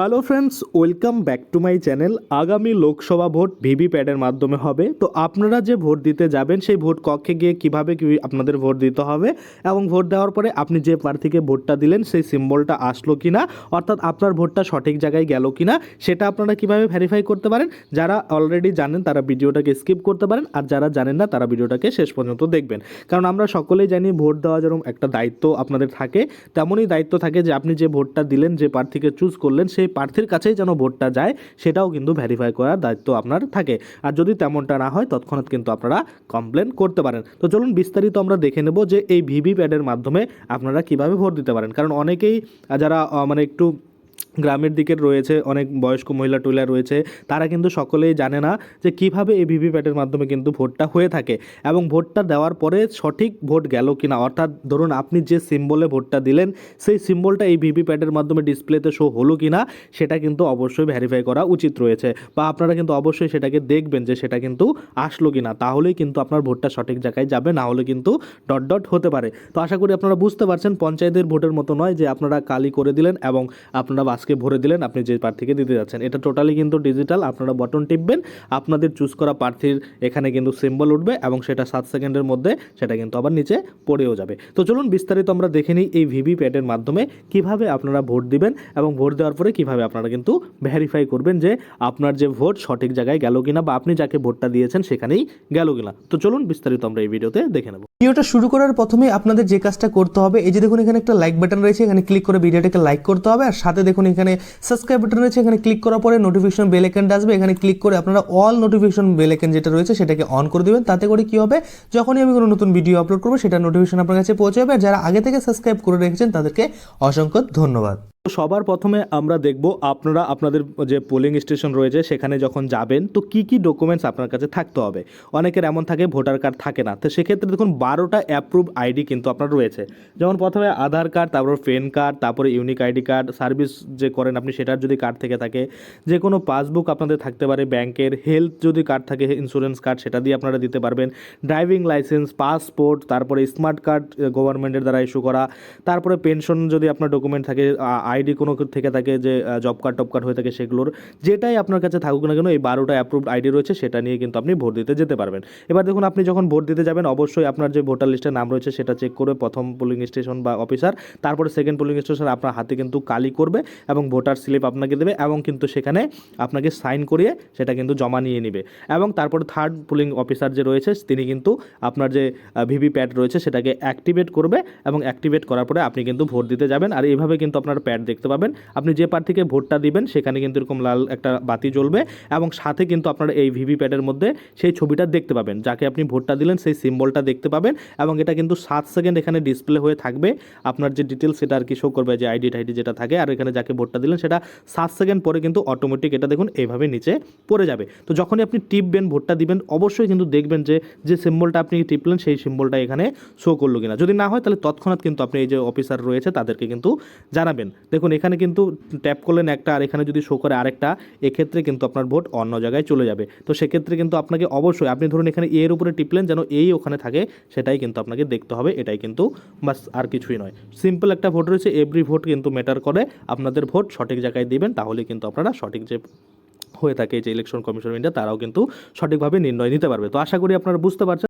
Hello friends welcome back to my channel আগামী Lok Sabha vote VV প্যাডের মাধ্যমে হবে। তো আপনারা যে ভোট দিতে যাবেন, সেই ভোট কক্ষে গিয়ে কীভাবে কি আপনাদের ভোট দিতে হবে এবং ভোট দেওয়ার পরে আপনি যে প্রার্থীকে ভোটটা দিলেন, সেই সিম্বলটা আসলো কি না অর্থাৎ আপনার ভোটটা সঠিক জায়গায় গেল কি না সেটা আপনারা কীভাবে ভেরিফাই করতে পারেন। যারা অলরেডি জানেন, তারা ভিডিওটাকে স্কিপ করতে পারেন, আর যারা জানেন না, তারা ভিডিওটাকে শেষ পর্যন্ত দেখবেন। কারণ আমরা সকলেই জানি, ভোট দেওয়া যেরকম একটা দায়িত্ব আপনাদের থাকে, তেমনই দায়িত্ব থাকে যে আপনি যে ভোটটা দিলেন, যে প্রার্থীকে চুজ করলেন, সেই প্রার্থীর কাছেই যেন ভোটটা যায়, সেটাও কিন্তু ভেরিফাই করার দায়িত্ব আপনার থাকে। আর যদি তেমনটা না হয়, তৎক্ষণাৎ কিন্তু আপনারা কমপ্লেন করতে পারেন। তো চলুন বিস্তারিত আমরা দেখে নেব যে এই ভিভিপ্যাডের মাধ্যমে আপনারা কীভাবে ভোট দিতে পারেন। কারণ অনেকেই, যারা মানে একটু গ্রামের দিকের রয়েছে অনেক বয়স্ক মহিলা টুইলা রয়েছে, তারা কিন্তু সকলেই জানে না যে কীভাবে এই ভিভিপ্যাটের মাধ্যমে কিন্তু ভোটটা হয়ে থাকে এবং ভোটটা দেওয়ার পরে সঠিক ভোট গেল কিনা অর্থাৎ ধরুন আপনি যে সিম্বলে ভোটটা দিলেন, সেই সিম্বলটা এই ভিভিপ্যাটের মাধ্যমে ডিসপ্লেতে শো হলো কিনা সেটা কিন্তু অবশ্যই ভেরিফাই করা উচিত রয়েছে বা আপনারা কিন্তু অবশ্যই সেটাকে দেখবেন যে সেটা কিন্তু আসলো কিনা তাহলেই কিন্তু আপনার ভোটটা সঠিক জায়গায় যাবে, না হলে কিন্তু ডট ডট হতে পারে। তো আশা করি আপনারা বুঝতে পারছেন, পঞ্চায়েতের ভোটের মতো নয় যে আপনারা কালি করে দিলেন এবং আপনারা বাসকে ভরে দিলেন, আপনি যে প্রার্থীকে দিতে যাচ্ছেন। এটা টোটালি কিন্তু ডিজিটাল আপনারা বটন টিপবেন, আপনাদের চুজ করা প্রার্থীর এখানে কিন্তু সিম্বল উঠবে এবং সেটা সাত সেকেন্ডের মধ্যে সেটা কিন্তু আবার নিচে পড়েও যাবে। তো চলুন বিস্তারিত আমরা দেখে নিই এই ভিভি প্যাটের মাধ্যমে কীভাবে আপনারা ভোট দিবেন এবং ভোট দেওয়ার পরে কীভাবে আপনারা কিন্তু ভেরিফাই করবেন যে আপনার যে ভোট সঠিক জায়গায় গেল কিনা বা আপনি যাকে ভোটটা দিয়েছেন সেখানেই গেল কিনা। তো চলুন বিস্তারিত আমরা এই ভিডিওতে দেখে নেব। ভিডিওটা শুরু করার প্রথমে আপনাদের যে কাজটা করতে হবে, এই যে দেখুন এখানে একটা লাইক বাটন রয়েছে, এখানে ক্লিক করে ভিডিওটাকে লাইক করতে হবে, আর সাথে দেখুন এখানে সাবস্ক্রাইব বাটন রয়েছে, এখানে ক্লিক করার পরে নোটিফিকেশন বেল আইকনটা আসবে। এখানে ক্লিক করে আপনারা অল নোটিফিকেশন বেল আইকন যেটা রয়েছে, সেটাকে অন করে দিবেন। তাতে করে কি হবে? যখনই আমি কোনো নতুন ভিডিও আপলোড করব, সেটা নোটিফিকেশন আপনার কাছে পৌঁছে যাবে আর যারা আগে থেকে সাবস্ক্রাইব করে রেখেছেন, তাদেরকে অসংখ্য ধন্যবাদ। সবার প্রথমে আমরা দেখব আপনারা, আপনাদের যে পোলিং স্টেশন রয়েছে, সেখানে যখন যাবেন, তো কি কি ডকুমেন্টস আপনার কাছে থাকতে হবে? অনেকের এমন থাকে ভোটার কার্ড থাকে না। তো সেক্ষেত্রে দেখুন, বারোটা অ্যাপ্রুভ আইডি কিন্তু আপনার রয়েছে। যেমন প্রথমে আধার কার্ড তারপর পেন কার্ড তারপরে ইউনিক আইডি কার্ড সার্ভিস যে করেন আপনি, সেটার যদি কার্ড থেকে থাকে যে কোনো পাসবুক আপনাদের থাকতে পারে, ব্যাংকের হেলথ যদি কার্ড থাকে ইন্স্যুরেন্স কার্ড সেটা দিয়ে আপনারা দিতে পারবেন। ড্রাইভিং লাইসেন্স পাসপোর্ট তারপরে স্মার্ট কার্ড গভর্নমেন্টের দ্বারা ইস্যু করা, তারপরে পেনশন যদি আপনার ডকুমেন্ট থাকে আইডি কোনো থেকে থাকে যে জব কার্ড টপ কার্ড হয়ে থাকে সেগুলোর, যেটাই আপনার কাছে থাকুক না কেন, এই বারোটা অ্যাপ্রুভড আইডি রয়েছে, সেটা নিয়ে কিন্তু আপনি ভোট দিতে যেতে পারবেন। এবার দেখুন, আপনি যখন ভোট দিতে যাবেন, অবশ্যই আপনার যে ভোটার লিস্টের নাম রয়েছে, সেটা চেক করবে প্রথম পোলিং স্টেশন বা অফিসার তারপরে সেকেন্ড পোলিং স্টেশন আপনার হাতে কিন্তু কালি করবে এবং ভোটার স্লিপ আপনাকে দেবে এবং কিন্তু সেখানে আপনাকে সাইন করিয়ে সেটা কিন্তু জমা নিয়ে নেবে। এবং তারপরে থার্ড পোলিং অফিসার যে রয়েছে, তিনি কিন্তু আপনার যে ভিভি প্যাড রয়েছে, সেটাকে অ্যাক্টিভেট করবে এবং অ্যাক্টিভেট করার পরে আপনি কিন্তু ভোট দিতে যাবেন। আর এইভাবে কিন্তু আপনার প্যাড দেখতে পাবেন। আপনি যে প্রার্থীকে ভোটটা দিবেন, সেখানে কিন্তু এরকম লাল একটা বাতি জ্বলবে এবং সাথে কিন্তু আপনার এই ভিভি প্যাডের মধ্যে সেই ছবিটা দেখতে পাবেন। যাকে আপনি ভোটটা দিলেন, সেই সিম্বলটা দেখতে পাবেন এবং এটা কিন্তু সাত সেকেন্ড এখানে ডিসপ্লে হয়ে থাকবে। আপনার যে ডিটেলস সেটা আর কি শো করবে, যে আইডি টাইডি যেটা থাকে। আর এখানে যাকে ভোটটা দিলেন, সেটা সাত সেকেন্ড পরে কিন্তু অটোমেটিক এটা দেখুন এইভাবে নিচে পড়ে যাবে। তো যখনই আপনি টিপবেন, ভোটটা দিবেন, অবশ্যই কিন্তু দেখবেন যে যে সিম্বলটা আপনি টিপলেন, সেই সিম্বলটা এখানে শো করল কিনা। যদি না হয়, তাহলে তৎক্ষণাৎ কিন্তু আপনি এই যে অফিসার রয়েছে, তাদেরকে কিন্তু জানাবেন। দেখুন, এখানে কিন্তু ট্যাপ করলেন একটা আর এখানে যদি শো করে আরেকটা, এক্ষেত্রে কিন্তু আপনার ভোট অন্য জায়গায় চলে যাবে। তো সেক্ষেত্রে কিন্তু আপনাকে অবশ্যই, আপনি ধরুন এখানে এর উপরে টিপলেন যেন এই ওখানে থাকে, সেটাই কিন্তু আপনাকে দেখতে হবে, এটাই কিন্তু বাস, আর কিছুই নয়। সিম্পল একটা ভোট রয়েছে এভরি ভোট কিন্তু ম্যাটার করে, আপনাদের ভোট সঠিক জায়গায় দিবেন, তাহলে কিন্তু আপনারা সঠিক যে হয়ে থাকে যে ইলেকশন কমিশন ইন্ডিয়া তারাও কিন্তু সঠিকভাবে নির্ণয় নিতে পারবে। তো আশা করি আপনারা বুঝতে পারছেন।